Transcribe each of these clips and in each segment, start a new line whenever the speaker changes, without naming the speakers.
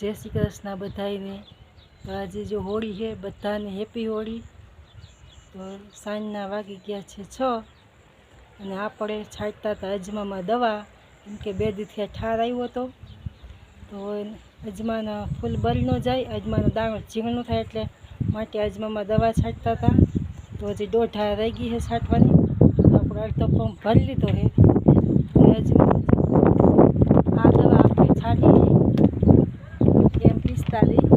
જય શ્રી કૃષ્ણ બધાને તો આજે જો હોળી છે, બધાને હેપી હોળી. તો સાંજના વાગી ગયા છે છ અને આપણે છાંટતા હતા અજમામાં દવા. એમ કે બે દીથી ઠાર આવ્યો હતો. તો અજમાના ફૂલ બળી ન જાય, અજમાનો દાણો ઝીણો થાય એટલે માટે અજમામાં દવા છાંટતા હતા. તો હજી દોઢા રહી ગઈ છે છાંટવાની. આપણે અડધો પંપ ભરી લીધો છે. અને અજમાનો આ દવા આપણે છાંટી એમ પિસ્તાલીસ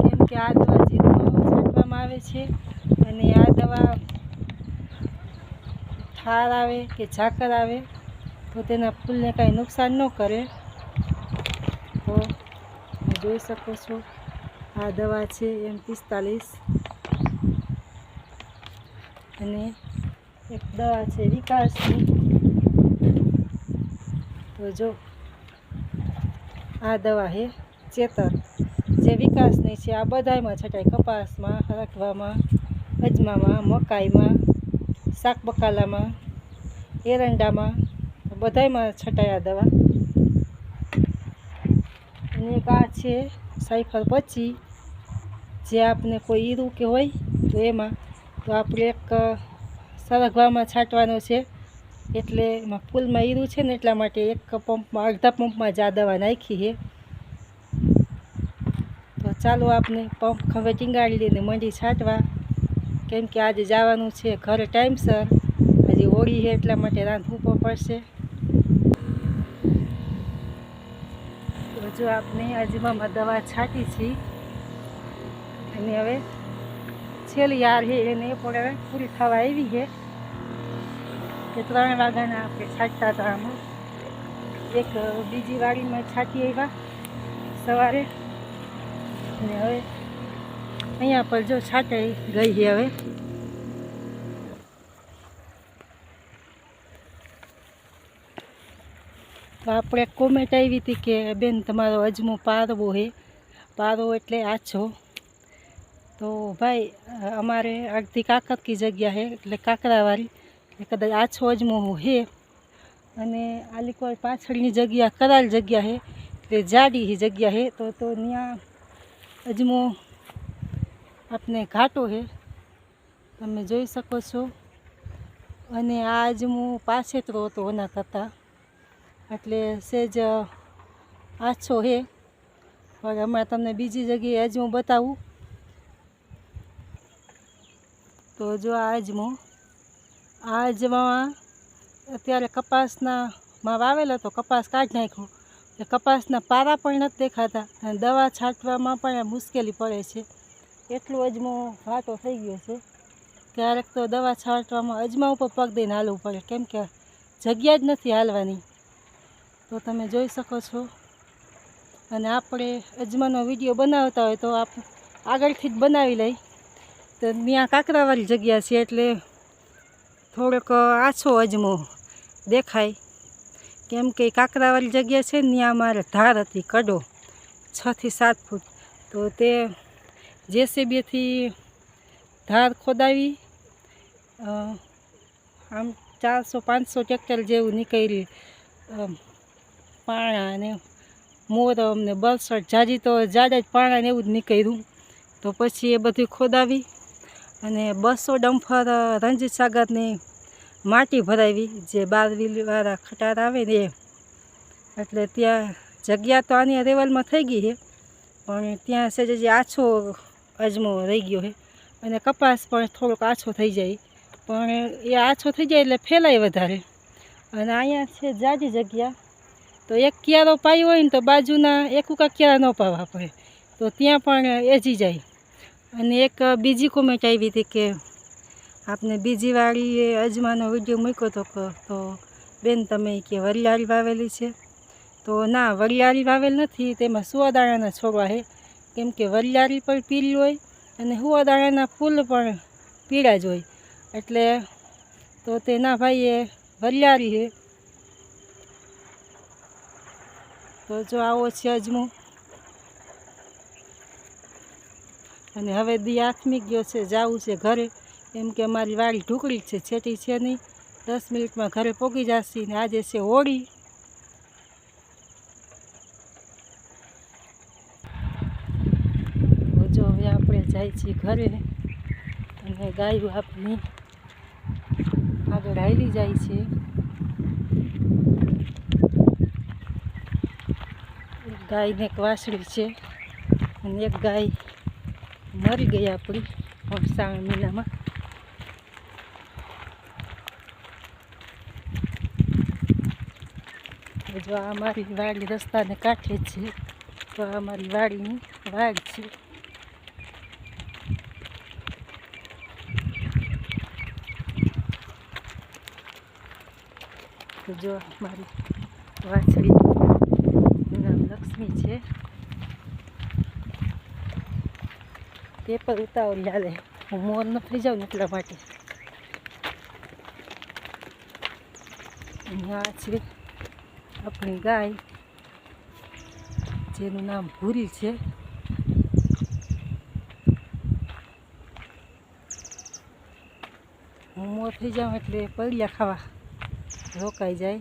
કેમ કે આ દવા જીરુમાં છાંટવામાં છે અને આ દવા ઠાર આવે કે ઝાકર આવે તો તેના ફૂલને કાંઈ નુકસાન ન કરે. તો જોઈ શકો છો, આ દવા છે એમ પિસ્તાલીસ. અને એક દવા છે વિકાસની. તો જો આ દવા છે ચેતર. વિકાસની છે. આ બધાયમાં છટાય કપાસમાં હરકવામાં અજમામાં, મકાઈમાં શાક બકાલામાં એરંડામાં, બધાયમાં છટાય આ દવા. અને એક આ છે સાયફર પચી જે આપને કોઈ ઈરું કે હોય તો એમાં, તો આપણે એક સરગવામાં છાંટવાનો છે. એટલે એમાં ફૂલમાં ઈરું છે ને એટલા માટે એક પંપમાં, અડધા પંપમાં જ આ દવા નાખી છે. ચાલો આપણે પંપ ખવે ટીંગાડી લઈને મંડી છાંટવા. કેમ કે આજે જવાનું છે ઘરે ટાઈમસર હજી હોળી છે એટલા માટે રાંધવું પડશે. જો આપણે અજમામાં દવા છાંટી છે. અને હવે છેલ્લી યાર છે એને પણ હવે પૂરી થવા આવી છે. કે ત્રણ વાગ્યાના આપણે છાંટતા હતા આમાં. એક બીજી વાડીમાં છાંટી આવ્યા સવારે. અને હવે અહીંયા પર જો છાંટાઈ ગઈ છે હવે. તો આપણે કોમેન્ટ આવી હતી કે, બેન, તમારો અજમો પારવો છે પારો એટલે આછો. તો ભાઈ, અમારે અડધી કાકરકી જગ્યા છે એટલે કાકરાવાળી એટલે કદાચ આછો અજમો છે અને આલીકોર પાછળની જગ્યા, કરાલ જગ્યા છે એટલે જાડી જગ્યા છે તો તો ત્યાં અજમો આપને ઘાટો છે તમે જોઈ શકો છો. અને આ અજમો પાછેતરો હતો એના કરતાં. એટલે સેજ આછો છે પણ હમણાં તમને બીજી જગ્યાએ અજમો બતાવું. તો જો આ અજમો આ અજમામાં અત્યારે કપાસના માં વાવેલો હતો, કપાસ કાઢી નાખ્યો. કપાસના પારા પણ નથી દેખાતા અને દવા છાંટવામાં પણ મુશ્કેલી પડે છે. એટલું અજમો ઘાટો થઈ ગયો છે. ક્યારેક તો દવા છાંટવામાં અજમા ઉપર પગ દઈને હાલવું પડે. કેમ કે જગ્યા જ નથી હાલવાની. તો તમે જોઈ શકો છો. અને આપણે અજમાનો વીડિયો બનાવતા હોય તો આપ આગળથી જ બનાવી લઈ. તો ત્યાં કાંકરાવાળી જગ્યા છે એટલે થોડોક આછો અજમો દેખાય. કેમ કે કાંકરાવાળી જગ્યા છે ત્યાં અમારે ધાર હતી કડો છથી સાત ફૂટ. તો તે જેસીબીથી ધાર ખોદાવી આમ ચારસો પાંચસો ટ્રેક્ટર જેવું નીકળી પાણા અને મોરમ ને બરસટ જાજી તો જાડા જ પાણા ને એવું જ નીકળ્યું. તો પછી એ બધું ખોદાવી અને બસો ડમ્ફર રણજીત સાગરની માટી ભરાવી, જે બાર વ્હીલવાળા ખટાર આવે ને એટલે ત્યાં જગ્યા તો આની રેવલમાં થઈ ગઈ છે, પણ ત્યાં છે જે આછો અજમો રહી ગયો છે. અને કપાસ પણ થોડોક આછો થઈ જાય. પણ એ આછો થઈ જાય એટલે ફેલાય વધારે. અને અહીંયા છે જાજી જગ્યા. તો એક ક્યારો પાયો હોય ને તો બાજુના એකුકા ક્યારા ન પાવા પડે. તો ત્યાં પણ એજી જાય. અને એક બીજી કોમેન્ટ આવી હતી કે આપને બીજી વાળી અજમાનો વીડિયો મૂક્યો હતો તો બેન તમે કે વરિયાળી વાવેલી છે. તો ના, વરિયાળી વાવેલ નથી, તેમાં સુવાદાણાના છોડવા છે કેમ કે વરિયાળી પણ પીળી હોય અને સુવાદાણાના ફૂલ પણ પીળા જ હોય. એટલે તો તેના ભાઈએ વરિયાળી છે તો જો આવો છે અજમો. અને હવે દી આથમી ગયો છે, જવું છે ઘરે. એમ કે અમારી વાળી ઢુકડી છે, છેટી છે નહીં. દસ મિનિટમાં ઘરે પોગી જશે ને આજે છે હોળી. જો હવે આપણે જાય છીએ ઘરે અને ગાયું આપણી આગળ હાલી જાય છે. ગાયને એક વાસળી છે અને એક ગાય મરી ગઈ આપણી સાવણ મહિનામાં. જો આ મારી વાડી રસ્તાને કાંઠે છે, તો આ મારી વાડીની વાડ છે. તો જો મારી વાછડી નામ લક્ષ્મી છે. તે પર ઉતાવળ હાલે. હું મોર ન થઈ જાઉં એટલા માટે. અહીંયા છે આપણી ગાય, જેનું નામ ભૂરી છે. હું મોર થઈ જાઉં એટલે પડિયા ખાવા રોકાઈ જાય.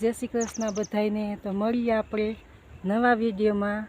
જય શ્રી કૃષ્ણ બધાને તો મળીએ આપણે નવા વિડીયોમાં.